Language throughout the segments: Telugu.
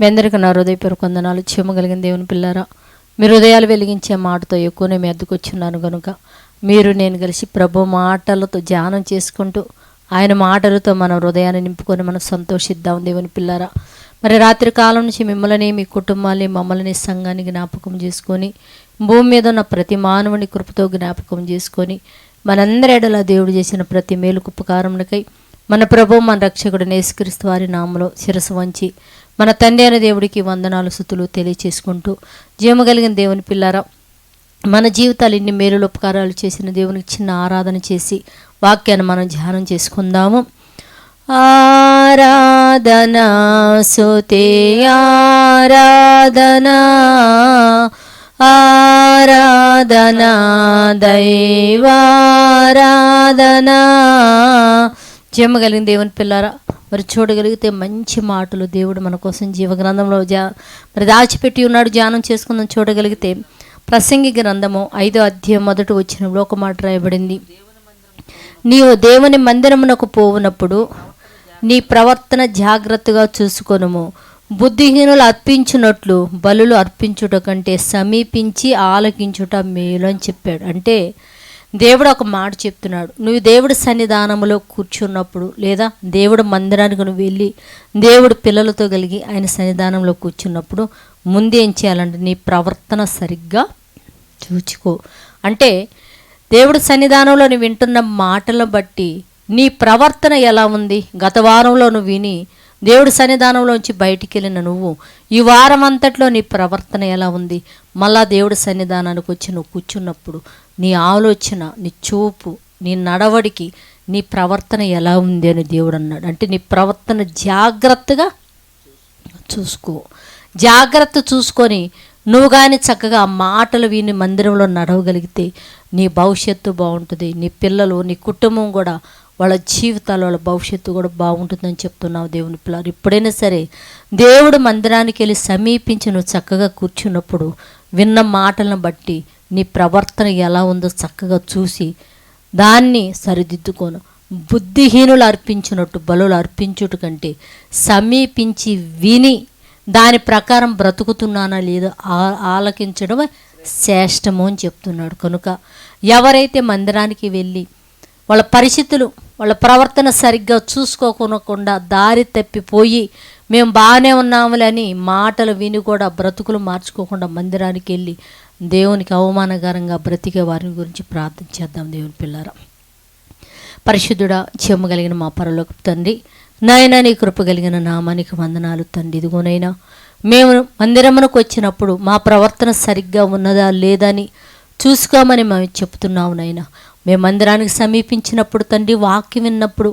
మీ అందరికీ నా హృదయపూర్వక వందనాలు. చెమ్మగలిగిన దేవుని పిల్లారా మీ హృదయాలు వెలిగించే మాటతో ఎక్కువనే మీ అద్దెకొచ్చున్నాను కనుక మీరు నేను కలిసి ప్రభు మాటలతో ధ్యానం చేసుకుంటూ ఆయన మాటలతో మన హృదయాన్ని నింపుకొని మనం సంతోషిద్దాం దేవుని పిల్లారా. మరి రాత్రి కాలం నుంచి మిమ్మల్ని మీ కుటుంబాన్ని మమ్మల్ని సంఘాన్ని జ్ఞాపకం చేసుకొని భూమి మీద ఉన్న ప్రతి మానవుని కృపతో జ్ఞాపకం చేసుకొని మనందరి ఎడల దేవుడు చేసిన ప్రతి మేలుకు ఉపకారమునకై మన ప్రభు మన రక్షకుడు నేసుక్రీస్తు వారి నామలో శిరసు వంచి మన తండ్రి అయిన దేవుడికి వందనాలు సుతులు తెలియచేసుకుంటూ జీవము కలిగిన దేవుని పిల్లారా మన జీవితాలు ఇన్ని మేలులు ఉపకారాలు చేసిన దేవునికి చిన్న ఆరాధన చేసి వాక్యాన్ని మనం ధ్యానం చేసుకుందాము. ఆరాధనా సుతే ఆరాధనా ఆరాధనా దైవారాధనా. జమ్మ కలిగిన దేవుని పిల్లారా మరి చూడగలిగితే మంచి మాటలు దేవుడు మన కోసం జీవగ్రంథంలో జా మరి దాచిపెట్టి ఉన్నాడు ధ్యానం చేసుకుందాం చూడగలిగితే ప్రసంగి గ్రంథము ఐదో అధ్యాయం మొదటి వచ్చినప్పుడు ఒక మాట రాయబడింది. నీవు దేవుని మందిరమునకు పోవునప్పుడు నీ ప్రవర్తన జాగ్రత్తగా చూసుకొనుము. బుద్ధిహీనులు అర్పించినట్లు బలులు అర్పించుట కంటే సమీపించి ఆలకించుట మేలు అని చెప్పాడు. అంటే దేవుడు ఒక మాట చెప్తున్నాడు. నువ్వు దేవుడి సన్నిధానంలో కూర్చున్నప్పుడు లేదా దేవుడు మందిరానికి నువ్వు వెళ్ళి దేవుడు పిల్లలతో కలిగి ఆయన సన్నిధానంలో కూర్చున్నప్పుడు ముందేం చేయాలంటే నీ ప్రవర్తన సరిగ్గా చూచుకో. అంటే దేవుడి సన్నిధానంలో నువ్వు వింటున్న మాటలను బట్టి నీ ప్రవర్తన ఎలా ఉంది? గత వారంలో నువ్వు విని దేవుడి సన్నిధానంలోంచి బయటికి వెళ్ళిన నువ్వు ఈ వారం అంతట్లో నీ ప్రవర్తన ఎలా ఉంది? మళ్ళా దేవుడి సన్నిధానానికి వచ్చి నువ్వు కూర్చున్నప్పుడు నీ ఆలోచన నీ చూపు నీ నడవడికి నీ ప్రవర్తన ఎలా ఉంది అని దేవుడు అన్నాడు. అంటే నీ ప్రవర్తన జాగ్రత్తగా చూసుకో. జాగ్రత్త చూసుకొని నువ్వు కానీ చక్కగా మాటలు విని మందిరంలో నడవగలిగితే నీ భవిష్యత్తు బాగుంటుంది. నీ పిల్లలు నీ కుటుంబం కూడా వాళ్ళ జీవితాలు వాళ్ళ భవిష్యత్తు కూడా బాగుంటుందని చెప్తున్నావు దేవుని పిల్లలు. ఎప్పుడైనా సరే దేవుడు మందిరానికి వెళ్ళి సమీపించి నువ్వు చక్కగా కూర్చున్నప్పుడు విన్న మాటలను బట్టి నీ ప్రవర్తన ఎలా ఉందో చక్కగా చూసి దాన్ని సరిదిద్దుకోను. బుద్ధిహీనులు అర్పించినట్టు బలులు అర్పించుట కంటే సమీపించి విని దాని ప్రకారం బ్రతుకుతున్నానా లేదో ఆ- ఆలకించడం శ్రేష్టము అని చెప్తున్నాడు. కనుక ఎవరైతే మందిరానికి వెళ్ళి వాళ్ళ పరిస్థితులు వాళ్ళ ప్రవర్తన సరిగ్గా చూసుకోకుండా దారి తప్పిపోయి మేము బాగానే ఉన్నాములని మాటలు విని కూడా బ్రతుకులు మార్చుకోకుండా మందిరానికి వెళ్ళి దేవునికి అవమానకరంగా బ్రతికే వారిని గురించి ప్రార్థన చేద్దాం దేవుని పిల్లరా. పరిశుద్ధుడా చెమ్మగలిగిన మా పరలోకి తండ్రి నాయన నీ కృప కలిగిన నామానికి వందనాలు తండ్రి. ఇదిగోనైనా మేము మందిరమునకు వచ్చినప్పుడు మా ప్రవర్తన సరిగ్గా ఉన్నదా లేదని చూసుకోమని మేము చెప్తున్నాము నాయన. మేము మందిరానికి సమీపించినప్పుడు తండ్రి వాక్యం విన్నప్పుడు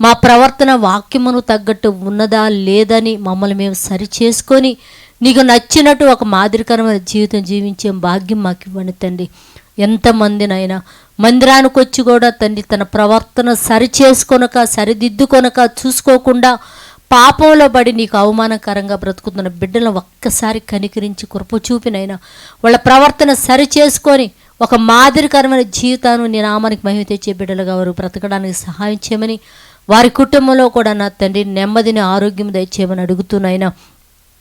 మా ప్రవర్తన వాక్యమును తగ్గట్టు ఉన్నదా లేదని మమ్మల్ని మేము సరి చేసుకొని నీకు నచ్చినట్టు ఒక మాదిరికరమైన జీవితం జీవించే భాగ్యం మాకు ఇవ్వండి తండ్రి. ఎంతమందినైనా మందిరానికి వచ్చి కూడా తండ్రి తన ప్రవర్తన సరి చేసుకొనక సరిదిద్దుకొనక చూసుకోకుండా పాపంలో పడి నీకు అవమానకరంగా బ్రతుకుతున్న బిడ్డలను ఒక్కసారి కనికరించి కృప చూపినైనా వాళ్ళ ప్రవర్తన సరి చేసుకొని ఒక మాదిరికరమైన జీవితాన్ని నీ నామానికి మహిమ తెచ్చే బిడ్డలుగా వారు బ్రతకడానికి సహాయం చేయమని వారి కుటుంబంలో కూడా నా తండ్రి నెమ్మదిని ఆరోగ్యం దయచేయమని అడుగుతున్నాయినా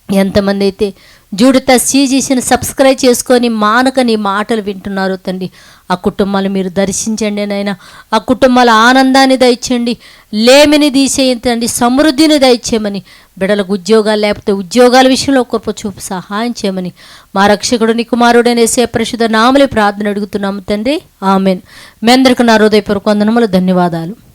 ఎంతమంది అయితే జూడిత సీజీసీని సబ్స్క్రైబ్ చేసుకొని మానక నీ మాటలు వింటున్నారు తండ్రి ఆ కుటుంబాలు మీరు దర్శించండి నాయన. ఆ కుటుంబాల ఆనందాన్ని దయచండి లేమిని తీసేయండి సమృద్ధిని దయచేయమని బిడలకు ఉద్యోగాలు లేకపోతే ఉద్యోగాల విషయంలో కృప చూపు సహాయం చేయమని మా రక్షకుడు నీ కుమారుడైన సే పరిశుద్ధ నామలే ప్రార్థన అడుగుతున్నాము తండ్రి. ఆమెన్. మీ అందరికీ నా హృదయపూర్వక వందనములు ధన్యవాదాలు.